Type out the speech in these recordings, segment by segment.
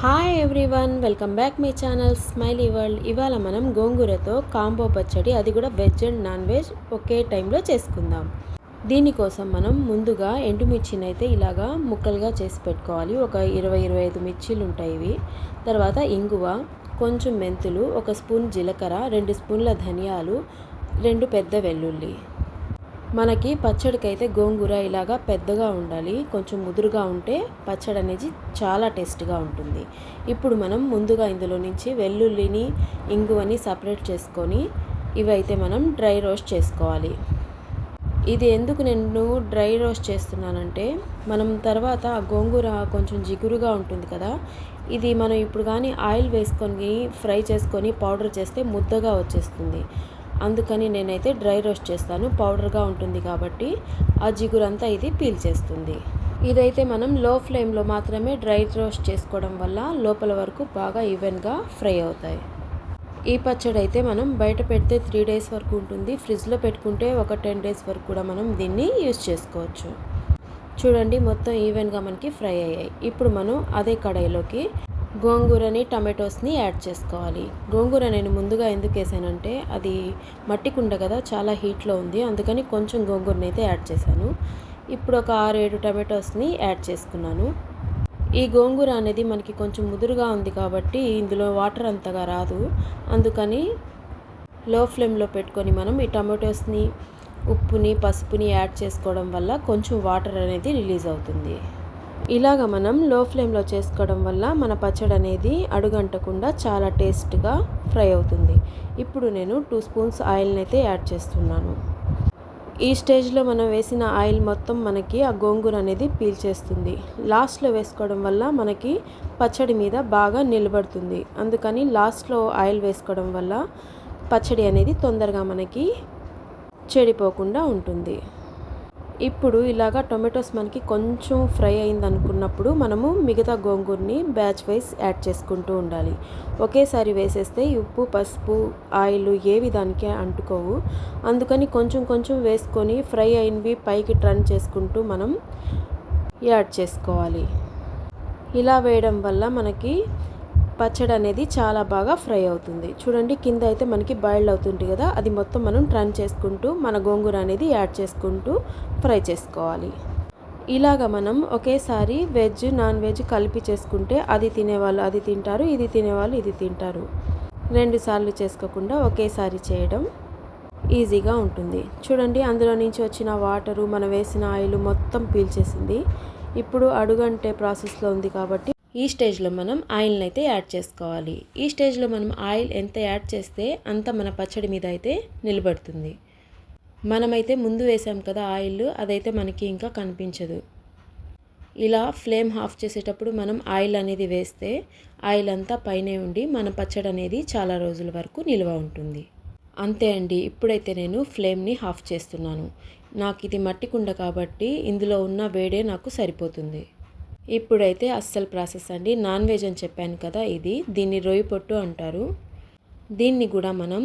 Hi everyone welcome back మీ channel smiley world ఇవాళ మనం గోంగూరతో కాంబో పచ్చడి అది కూడా వెజ్ అండ్ నాన్ వెజ్ ఒకే టైంలో చేసుకుందాం. దీనికోసం మనం ముందుగా ఎండుమిర్చిని అయితే ఇలాగా ముక్కలుగా చేసి పెట్టుకోవాలి. ఒక ఇరవై ఇరవై ఐదు మిర్చీలు ఉంటాయి ఇవి. తర్వాత ఇంగువ కొంచెం మెంతులు ఒక స్పూన్ జీలకర్ర రెండు స్పూన్ల ధనియాలు రెండు పెద్ద వెల్లుల్లి. మనకి పచ్చడికైతే గోంగూర ఇలాగా పెద్దగా ఉండాలి. కొంచెం ముదురుగా ఉంటే పచ్చడి అనేది చాలా టేస్ట్గా ఉంటుంది. ఇప్పుడు మనం ముందుగా ఇందులో నుంచి వెల్లుల్లిని ఇంగువని సపరేట్ చేసుకొని ఇవైతే మనం డ్రై రోస్ట్ చేసుకోవాలి. ఇది ఎందుకు నేను డ్రై రోస్ట్ చేస్తున్నానంటే మనం తర్వాత ఆ గోంగూర కొంచెం జిగురుగా ఉంటుంది కదా ఇది మనం ఇప్పుడు కానీ ఆయిల్ వేసుకొని ఫ్రై చేసుకొని పౌడర్ చేస్తే ముద్దగా వచ్చేస్తుంది. అందుకని నేనైతే డ్రై రోస్ట్ చేస్తాను పౌడర్గా ఉంటుంది కాబట్టి ఆ జిగురంతా ఇది పీల్ చేస్తుంది. ఇదైతే మనం లో ఫ్లేమ్లో మాత్రమే డ్రై రోస్ట్ చేసుకోవడం వల్ల లోపల వరకు బాగా ఈవెన్గా ఫ్రై అవుతాయి. ఈ పచ్చడి అయితే మనం బయట పెడితే త్రీ డేస్ వరకు ఉంటుంది ఫ్రిడ్జ్లో పెట్టుకుంటే ఒక టెన్ డేస్ వరకు కూడా మనం దీన్ని యూజ్ చేసుకోవచ్చు. చూడండి మొత్తం ఈవెన్గా మనకి ఫ్రై అయ్యాయి. ఇప్పుడు మనం అదే కడాయిలోకి గోంగూరని టమాటోస్ని యాడ్ చేసుకోవాలి. గోంగూర నేను ముందుగా ఎందుకు వేసానంటే అది మట్టి కుండ కదా చాలా హీట్లో ఉంది. అందుకని కొంచెం గోంగూరని అయితే యాడ్ చేశాను. ఇప్పుడు ఒక ఆరు ఏడు టమాటోస్ని యాడ్ చేసుకున్నాను. ఈ గోంగూర అనేది మనకి కొంచెం ముదురుగా ఉంది కాబట్టి ఇందులో వాటర్ అంతగా రాదు. అందుకని లో ఫ్లేమ్లో పెట్టుకొని మనం ఈ టమాటోస్ని ఉప్పుని పసుపుని యాడ్ చేసుకోవడం వల్ల కొంచెం వాటర్ అనేది రిలీజ్ అవుతుంది. ఇలాగ మనం లో ఫ్లేమ్లో చేసుకోవడం వల్ల మన పచ్చడి అనేది అడుగంటకుండా చాలా టేస్ట్గా ఫ్రై అవుతుంది. ఇప్పుడు నేను టూ స్పూన్స్ ఆయిల్ని అయితే యాడ్ చేస్తున్నాను. ఈ స్టేజ్లో మనం వేసిన ఆయిల్ మొత్తం మనకి ఆ గోంగూర అనేది పీల్చేస్తుంది. లాస్ట్లో వేసుకోవడం వల్ల మనకి పచ్చడి మీద బాగా నిలబడుతుంది. అందుకని లాస్ట్లో ఆయిల్ వేసుకోవడం వల్ల పచ్చడి అనేది తొందరగా మనకి చెడిపోకుండా ఉంటుంది. ఇప్పుడు ఇలాగా టొమాటోస్ మనకి కొంచెం ఫ్రై అయింది అనుకున్నప్పుడు మనము మిగతా గోంగూరని బ్యాచ్ వైజ్ యాడ్ చేసుకుంటూ ఉండాలి. ఒకేసారి వేసేస్తే ఉప్పు పసుపు ఆయిల్ ఏవి దానికే అంటుకోవు. అందుకని కొంచెం కొంచెం వేసుకొని ఫ్రై అయినవి పైకి టర్న్ చేసుకుంటూ మనం యాడ్ చేసుకోవాలి. ఇలా వేయడం వల్ల మనకి పచ్చడి అనేది చాలా బాగా ఫ్రై అవుతుంది. చూడండి కింద అయితే మనకి బాయిల్డ్ అవుతుంది కదా అది మొత్తం మనం టర్న్ చేసుకుంటూ మన గోంగూర అనేది యాడ్ చేసుకుంటూ ఫ్రై చేసుకోవాలి. ఇలాగ మనం ఒకేసారి వెజ్ నాన్ వెజ్ కలిపి చేసుకుంటే అది తినేవాళ్ళు అది తింటారు ఇది తినేవాళ్ళు ఇది తింటారు. రెండు సార్లు చేసుకోకుండా ఒకేసారి చేయడం ఈజీగా ఉంటుంది. చూడండి అందులో నుంచి వచ్చిన వాటరు మనం వేసిన ఆయిల్ మొత్తం పీల్చేసింది. ఇప్పుడు అడుగంటే ప్రాసెస్లో ఉంది కాబట్టి ఈ స్టేజ్లో మనం ఆయిల్ని అయితే యాడ్ చేసుకోవాలి. ఈ స్టేజ్లో మనం ఆయిల్ ఎంత యాడ్ చేస్తే అంత మన పచ్చడి మీద అయితే నిలబడుతుంది. మనమైతే ముందు వేసాం కదా ఆయిల్ అదైతే మనకి ఇంకా కనిపించదు. ఇలా ఫ్లేమ్ ఆఫ్ చేసేటప్పుడు మనం ఆయిల్ అనేది వేస్తే ఆయిల్ అంతా పైనే ఉండి మన పచ్చడి అనేది చాలా రోజుల వరకు నిల్వ ఉంటుంది. అంతే అండి ఇప్పుడైతే నేను ఫ్లేమ్ని ఆఫ్ చేస్తున్నాను. నాకు ఇది మట్టి కుండ కాబట్టి ఇందులో ఉన్న వేడే నాకు సరిపోతుంది. ఇప్పుడైతే అస్సలు ప్రాసెస్ అండి. నాన్ వెజ్ అని చెప్పాను కదా ఇది. దీన్ని రొయ్యి పొట్టు అంటారు. దీన్ని కూడా మనం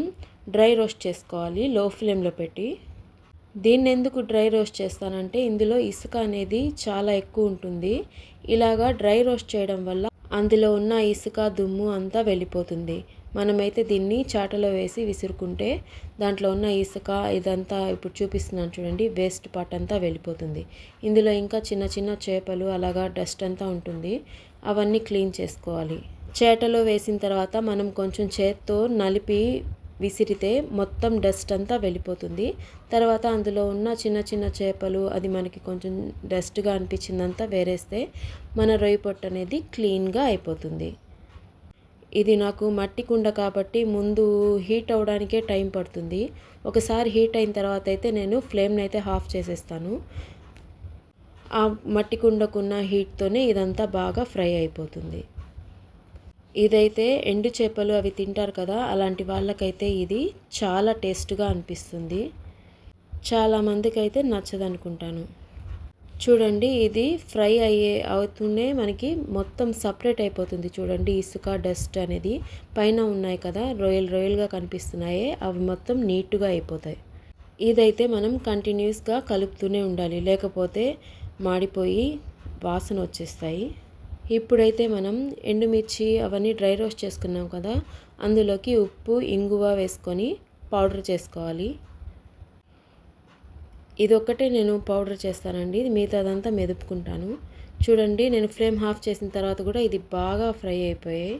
డ్రై రోస్ట్ చేసుకోవాలి లో ఫ్లేమ్లో పెట్టి. దీన్ని ఎందుకు డ్రై రోస్ట్ చేస్తానంటే ఇందులో ఇసుక అనేది చాలా ఎక్కువ ఉంటుంది. ఇలాగా డ్రై రోస్ట్ చేయడం వల్ల అందులో ఉన్న ఇసుక దుమ్ము అంతా వెళ్ళిపోతుంది. మనమైతే దీన్ని చాటలో వేసి విసురుకుంటే దాంట్లో ఉన్న ఇసుక ఇదంతా ఇప్పుడు చూపిస్తున్నాను చూడండి వేస్ట్ పార్ట్ అంతా వెళ్ళిపోతుంది. ఇందులో ఇంకా చిన్న చిన్న చేపలు అలాగా డస్ట్ అంతా ఉంటుంది. అవన్నీ క్లీన్ చేసుకోవాలి. చేటలో వేసిన తర్వాత మనం కొంచెం చేత్తో నలిపి విసిరితే మొత్తం డస్ట్ అంతా వెళ్ళిపోతుంది. తర్వాత అందులో ఉన్న చిన్న చిన్న చేపలు అది మనకి కొంచెం డస్ట్గా అనిపించిందంతా వేరేస్తే మన రొయ్యి పొట్టు అనేది క్లీన్గా అయిపోతుంది. ఇది నాకు మట్టి కుండ కాబట్టి ముందు హీట్ అవ్వడానికే టైం పడుతుంది. ఒకసారి హీట్ అయిన తర్వాత అయితే నేను ఫ్లేమ్ని అయితే ఆఫ్ చేసేస్తాను. ఆ మట్టి కుండకున్న హీట్తోనే ఇదంతా బాగా ఫ్రై అయిపోతుంది. ఇదైతే ఎండు చేపలు అవి తింటారు కదా అలాంటి వాళ్ళకైతే ఇది చాలా టేస్ట్గా అనిపిస్తుంది. చాలామందికి అయితే నచ్చదనుకుంటాను. చూడండి ఇది ఫ్రై అయ్యే అవుతూనే మనకి మొత్తం సపరేట్ అయిపోతుంది చూడండి ఇసుక డస్ట్ అనేది. పైన ఉన్నాయి కదా రొయ్యలు రొయ్యలుగా కనిపిస్తున్నాయి. అవి మొత్తం నీట్గా అయిపోతాయి. ఇదైతే మనం కంటిన్యూస్గా కలుపుతూనే ఉండాలి. లేకపోతే మాడిపోయి వాసన వచ్చేస్తాయి. ఇప్పుడైతే మనం ఎండుమిర్చి అవన్నీ డ్రై రోస్ట్ చేసుకున్నాం కదా అందులోకి ఉప్పు ఇంగువ వేసుకొని పౌడర్ చేసుకోవాలి. ఇదొక్కటే నేను పౌడర్ చేస్తానండి. మిగతాదంతా మెదుపుకుంటాను. చూడండి నేను ఫ్లేమ్ హాఫ్ చేసిన తర్వాత కూడా ఇది బాగా ఫ్రై అయిపోయాయి.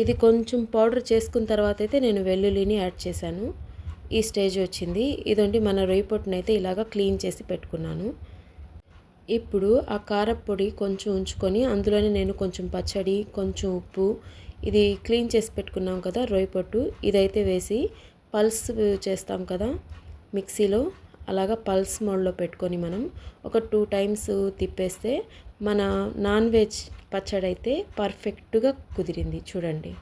ఇది కొంచెం పౌడర్ చేసుకున్న తర్వాత అయితే నేను వెల్లుల్లిని యాడ్ చేశాను. ఈ స్టేజ్ వచ్చింది. ఇదండి మన రొయ్యి పొట్టునైతే అయితే ఇలాగ క్లీన్ చేసి పెట్టుకున్నాను. ఇప్పుడు ఆ కారపొడి కొంచెం ఉంచుకొని అందులోనే నేను కొంచెం పచ్చడి కొంచెం ఉప్పు ఇది క్లీన్ చేసి పెట్టుకున్నాం కదా రొయ్యి పొట్టు. ఇదైతే వేసి పల్స్ చేస్తాం కదా మిక్సీలో. అలాగా పల్స్ మోడ్లో పెట్టుకొని మనం ఒక టూ టైమ్స్ తిప్పేస్తే మన నాన్ వెజ్ పచ్చడి అయితే పర్ఫెక్ట్గా కుదిరింది. చూడండి.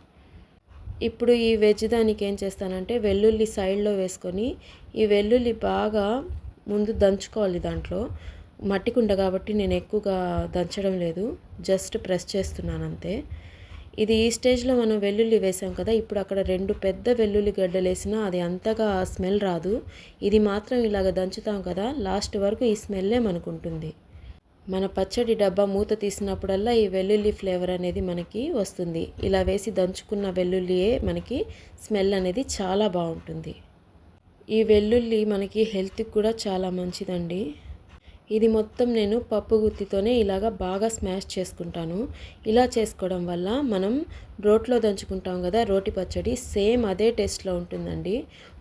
ఇప్పుడు ఈ వెజ్ దానికి ఏం చేస్తానంటే వెల్లుల్లి సైడ్లో వేసుకొని ఈ వెల్లుల్లి బాగా ముందు దంచుకోవాలి దాంట్లో. మట్టి కుండ కాబట్టి నేను ఎక్కువగా దంచడం లేదు. జస్ట్ ప్రెస్ చేస్తున్నాను అంతే. ఇది ఈ స్టేజ్లో మనం వెల్లుల్లి వేసాం కదా ఇప్పుడు అక్కడ రెండు పెద్ద వెల్లుల్లి గడ్డలు వేసినా అది అంతగా స్మెల్ రాదు. ఇది మాత్రం ఇలాగ దంచుతాం కదా లాస్ట్ వరకు ఈ స్మెల్లే మనకుంటుంది. మన పచ్చడి డబ్బా మూత తీసినప్పుడల్లా ఈ వెల్లుల్లి ఫ్లేవర్ అనేది మనకి వస్తుంది. ఇలా వేసి దంచుకున్న వెల్లుల్లియే మనకి స్మెల్ అనేది చాలా బాగుంటుంది. ఈ వెల్లుల్లి మనకి హెల్త్కి కూడా చాలా మంచిదండి. ఇది మొత్తం నేను పప్పు గుత్తితోనే ఇలాగ బాగా స్మాష్ చేసుకుంటాను. ఇలా చేసుకోవడం వల్ల మనం రోట్లో దంచుకుంటాం కదా రోటి పచ్చడి సేమ్ అదే టేస్ట్లో ఉంటుందండి.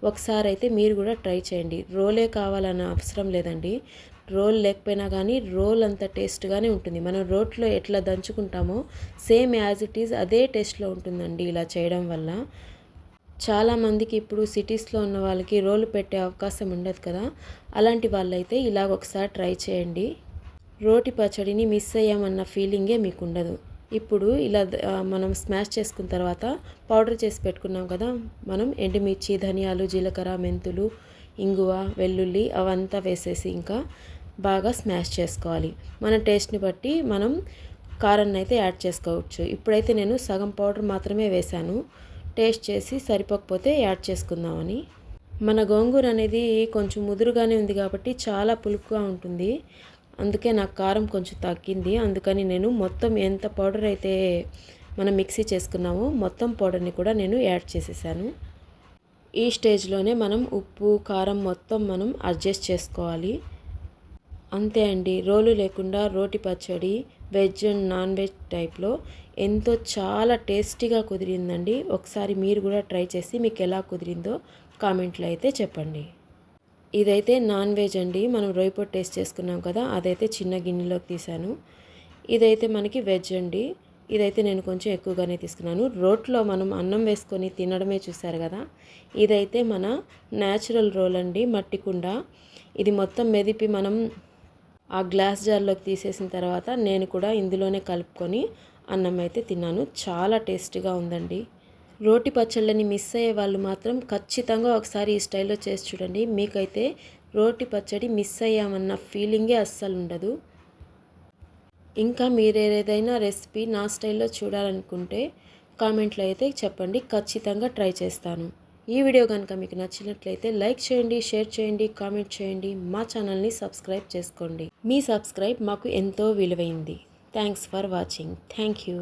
ఒకసారి అయితే మీరు కూడా ట్రై చేయండి. రోలే కావాలన్న అవసరం లేదండి. రోల్ లేకపోయినా కానీ రోల్ అంత టేస్ట్గానే ఉంటుంది. మనం రోట్లో ఎట్లా దంచుకుంటామో సేమ్ యాజ్ ఇట్ ఈజ్ అదే టేస్ట్లో ఉంటుందండి ఇలా చేయడం వల్ల. చాలామందికి ఇప్పుడు సిటీస్లో ఉన్న వాళ్ళకి రోలు పెట్టే అవకాశం ఉండదు కదా. అలాంటి వాళ్ళైతే ఇలాగ ఒకసారి ట్రై చేయండి. రోటి పచ్చడిని మిస్ అయ్యామన్న ఫీలింగే మీకు ఉండదు. ఇప్పుడు ఇలా మనం స్మాష్ చేసుకున్న తర్వాత పౌడర్ చేసి పెట్టుకున్నాం కదా. మనం ఎండుమిర్చి ధనియాలు జీలకర్ర మెంతులు ఇంగువ వెల్లుల్లి అవంతా వేసేసి ఇంకా బాగా స్మాష్ చేసుకోవాలి. మన టేస్ట్ని బట్టి మనం కారాన్ని అయితే యాడ్ చేసుకోవచ్చు. ఇప్పుడైతే నేను సగం పౌడర్ మాత్రమే వేశాను. టేస్ట్ చేసి సరిపోకపోతే యాడ్ చేసుకుందామని. మన గోంగూర అనేది కొంచెం ముదురుగానే ఉంది కాబట్టి చాలా పులుపుగా ఉంటుంది. అందుకే నాకు కారం కొంచెం తగ్గింది. అందుకని నేను మొత్తం ఎంత పౌడర్ అయితే మనం మిక్సీ చేసుకున్నామో మొత్తం పౌడర్ని కూడా నేను యాడ్ చేసేసాను. ఈ స్టేజ్లోనే మనం ఉప్పు కారం మొత్తం మనం అడ్జస్ట్ చేసుకోవాలి. అంతే అండి. రోలు లేకుండా రోటి పచ్చడి వెజ్ అండ్ నాన్ వెజ్ టైప్లో ఎంతో చాలా టేస్టీగా కుదిరిందండి. ఒకసారి మీరు కూడా ట్రై చేసి మీకు ఎలా కుదిరిందో కామెంట్లో అయితే చెప్పండి. ఇదైతే నాన్ వెజ్ అండి. మనం రొయ్యపొట్టు టేస్ట్ చేసుకున్నాం కదా అదైతే చిన్న గిన్నెలోకి తీసాను ఇదైతే మనకి వెజ్ అండి. ఇదైతే నేను కొంచెం ఎక్కువగానే తీసుకున్నాను. రోట్లో మనం అన్నం వేసుకొని తినడమే చూసారు కదా ఇదైతే మన న్యాచురల్ రోల్ అండి మట్టి కుండ. ఇది మొత్తం మెదిపి మనం ఆ గ్లాస్ జార్లోకి తీసేసిన తర్వాత నేను కూడా ఇందులోనే కలుపుకొని అన్నం అయితే తిన్నాను. చాలా టేస్టీగా ఉందండి. రోటి పచ్చళ్ళని మిస్ అయ్యే వాళ్ళు మాత్రం ఖచ్చితంగా ఒకసారి ఈ స్టైల్లో చేసి చూడండి. మీకైతే రోటి పచ్చడి మిస్ అయ్యామన్న ఫీలింగే అస్సలు ఉండదు. ఇంకా మీరు ఏదైనా రెసిపీ నా స్టైల్లో చూడాలనుకుంటే కామెంట్లో అయితే చెప్పండి. ఖచ్చితంగా ట్రై చేస్తాను. ఈ వీడియో కనుక మీకు నచ్చినట్లయితే లైక్ చేయండి షేర్ చేయండి కామెంట్ చేయండి మా ఛానల్ని సబ్స్క్రైబ్ చేసుకోండి. మీ సబ్స్క్రైబ్ మాకు ఎంతో విలువైంది. Thanks for watching thank you